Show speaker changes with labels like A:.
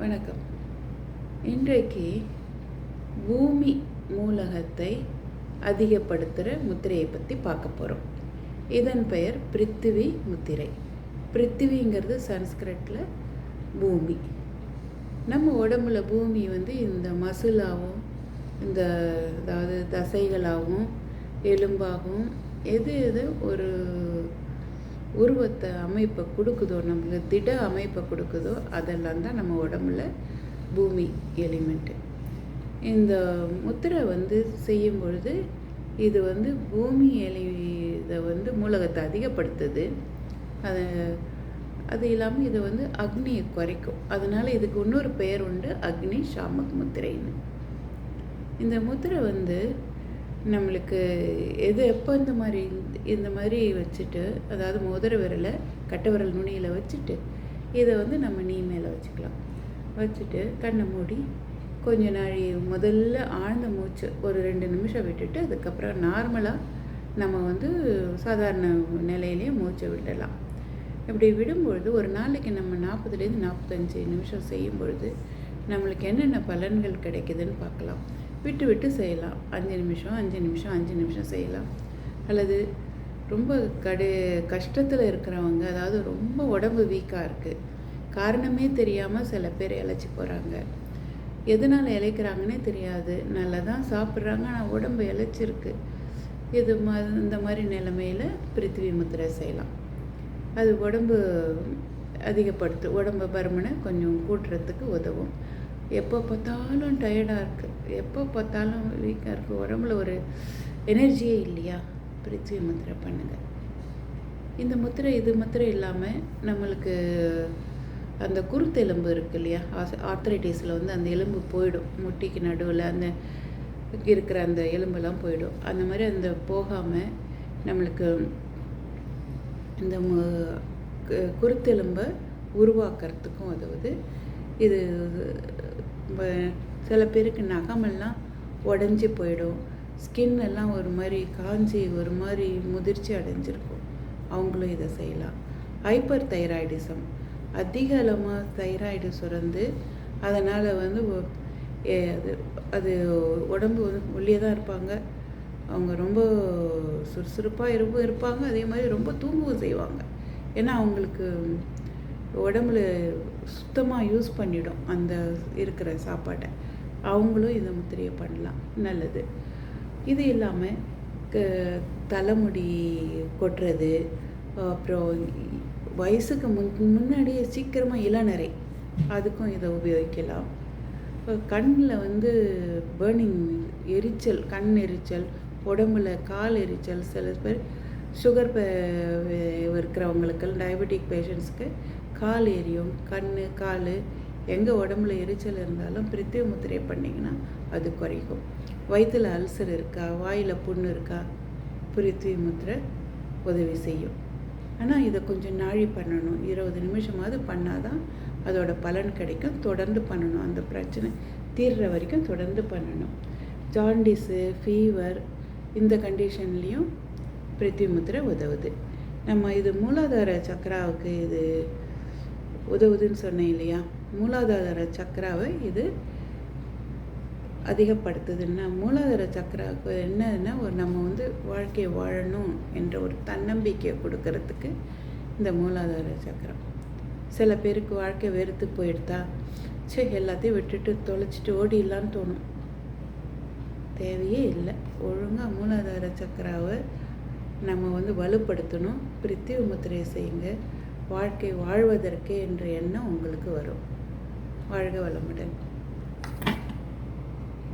A: வணக்கம். இன்றைக்கு பூமி மூலகத்தை அதிகப்படுத்துகிற முத்திரையை பற்றி பார்க்க போகிறோம் இதன் பெயர் பிருத்திவி முத்திரை. பிருத்திவிங்கிறது சன்ஸ்கிரிட்டில் பூமி. நம்ம உடம்புல பூமி வந்து இந்த மசிலாகவும் இந்த அதாவது தசைகளாகவும் எலும்பாகவும் எது எது ஒரு உருவத்தை அமைப்பை கொடுக்குதோ நம்மளுக்கு திட அமைப்பை கொடுக்குதோ அதெல்லாம் தான் நம்ம உடம்புல பூமி எலிமெண்ட்டு. இந்த முத்திரை வந்து செய்யும் பொழுது இது வந்து பூமி எலி இதை வந்து மூலகத்தை அதிகப்படுத்துது. அதை அது இல்லாமல் இது வந்து அக்னியை குறைக்கும். அதனால் இதுக்கு இன்னொரு பெயர் உண்டு அக்னி ஷாமக் முத்திரைன்னு. இந்த முத்திரை வந்து நம்மளுக்கு எது எப்போ இந்த மாதிரி இந்த மாதிரி வச்சுட்டு அதாவது மோதிர விரலை கட்டை விரல் நுனியில் வச்சுட்டு இதை வந்து நம்ம நீ மேலே வச்சுக்கலாம். வச்சுட்டு கண்ணை மூடி கொஞ்ச நாழி முதல்ல ஆழ்ந்த மூச்சு ஒரு ரெண்டு நிமிஷம் விட்டுட்டு அதுக்கப்புறம் நார்மலாக நம்ம வந்து சாதாரண நிலையிலேயே மூச்சை விடலாம் இப்படி விடும்பொழுது ஒரு நாளைக்கு நம்ம நாற்பதுலேருந்து நாற்பத்தஞ்சு நிமிஷம் செய்யும் பொழுது நம்மளுக்கு என்னென்ன பலன்கள் கிடைக்குதுன்னு பார்க்கலாம். விட்டு விட்டு செய்யலாம். அஞ்சு நிமிஷம் அஞ்சு நிமிஷம் அஞ்சு நிமிஷம் செய்யலாம். அல்லது ரொம்ப கடு கஷ்டத்தில் இருக்கிறவங்க அதாவது ரொம்ப உடம்பு வீக்காக இருக்குது காரணமே தெரியாமல் சில பேர் இழைச்சி போகிறாங்க எதனால் இழைக்கிறாங்கன்னே தெரியாது. நல்லா தான் சாப்பிட்றாங்க ஆனால் உடம்பு இழைச்சிருக்கு. இது மா இந்த மாதிரி நிலமையில் பிருத்திவி முத்திரை செய்யலாம். அது உடம்பு அதிகப்படுத்து உடம்பு பருமனை கொஞ்சம் கூட்டுறதுக்கு உதவும். எப்போ பார்த்தாலும் டயர்டாக இருக்குது எப்போ பார்த்தாலும் வீக்காக இருக்குது உடம்புல ஒரு எனர்ஜியே இல்லையா? பிரித்திவி முத்திரை பண்ணுங்கள் இந்த முத்திரை இது முத்திரை இல்லாமல் நம்மளுக்கு அந்த குருத்தெலும்பு இருக்குது இல்லையா? ஆர்த்தரைட்டிஸில் வந்து அந்த எலும்பு போயிடும். முட்டிக்கு நடுவில் அந்த இருக்கிற அந்த எலும்பெல்லாம் போயிடும். அந்த மாதிரி அந்த போகாமல் நம்மளுக்கு இந்த குருத்தெலும்பை உருவாக்குறதுக்கும் உதவுது. இது சில பேருக்கு நகமெல்லாம் உடஞ்சி போயிடும். ஸ்கின் எல்லாம் ஒரு மாதிரி காஞ்சி ஒரு மாதிரி முதிர்ச்சி அடைஞ்சிருக்கும். அவங்களும் இதை செய்யலாம். ஹைப்பர் தைராய்டிசம் அதிக அளமாக தைராய்டு சுரந்து அதனால் வந்து அது அது உடம்பு வந்து தான் இருப்பாங்க. அவங்க ரொம்ப சுறுசுறுப்பாக இருப்பும் இருப்பாங்க. அதே மாதிரி ரொம்ப தூங்கவும் செய்வாங்க. ஏன்னா அவங்களுக்கு உடம்புல சுத்தமாக யூஸ் பண்ணிடும் அந்த இருக்கிற சாப்பாட்டை. அவங்களும் இந்த முத்திரையை பண்ணலாம். நல்லது. இது இல்லாமல் க தலைமுடி கொட்டுறது அப்புறம் வயசுக்கு முன் முன்னாடியே சீக்கிரமாக இளநரை அதுக்கும் இதை உபயோகிக்கலாம். கண்ணில் வந்து பேர்னிங் எரிச்சல் கண் எரிச்சல் உடம்புல கால் எரிச்சல் சில பேர் சுகர் இருக்கிறவங்களுக்கு டயபெட்டிக் பேஷண்ட்ஸ்க்கு கால் எரியும் கண் கால் எங்கே உடம்புல எரிச்சல் இருந்தாலும் பிரித்திவ முத்திரை பண்ணிங்கன்னா அது குறைக்கும். வயிற்றில் அல்சர் இருக்கா வாயில் புண்ணு இருக்கா பிரித்திவி முத்திரை உதவி செய்யும். ஆனால் இதை கொஞ்சம் நாழி பண்ணணும். இருபது நிமிஷமாவது பண்ணால் தான் அதோட பலன் கிடைக்கும். தொடர்ந்து பண்ணணும். அந்த பிரச்சனை தீர்ற வரைக்கும் தொடர்ந்து பண்ணணும். ஜாண்டிஸு ஃபீவர் இந்த கண்டிஷன்லேயும் பிரித்திவி முத்திரை உதவுது. நம்ம இது மூலாதார சக்கராவுக்கு இது உதவுதுன்னு சொன்னேன் இல்லையா? மூலாதார சக்கராவை இது அதிகப்படுத்துதுன்னா மூலாதார சக்கராவுக்கு என்னன்னா ஒரு நம்ம வந்து வாழ்க்கையை வாழணும் என்ற ஒரு தன்னம்பிக்கையை கொடுக்கறதுக்கு இந்த மூலாதார சக்கரம். சில பேருக்கு வாழ்க்கை வெறுத்து போயிடுதா? சே எல்லாத்தையும் விட்டுட்டு தொலைச்சிட்டு ஓடிடலான்னு தோணும். தேவையே இல்லை. ஒழுங்காக மூலாதார சக்கராவை நம்ம வந்து வலுப்படுத்தணும். பிரித்திவ முத்திரையை செய்யுங்க. வாழ்க்கை வாழ்வதற்கே என்ற எண்ணம் உங்களுக்கு வரும். வாழ்க வளமுடன்.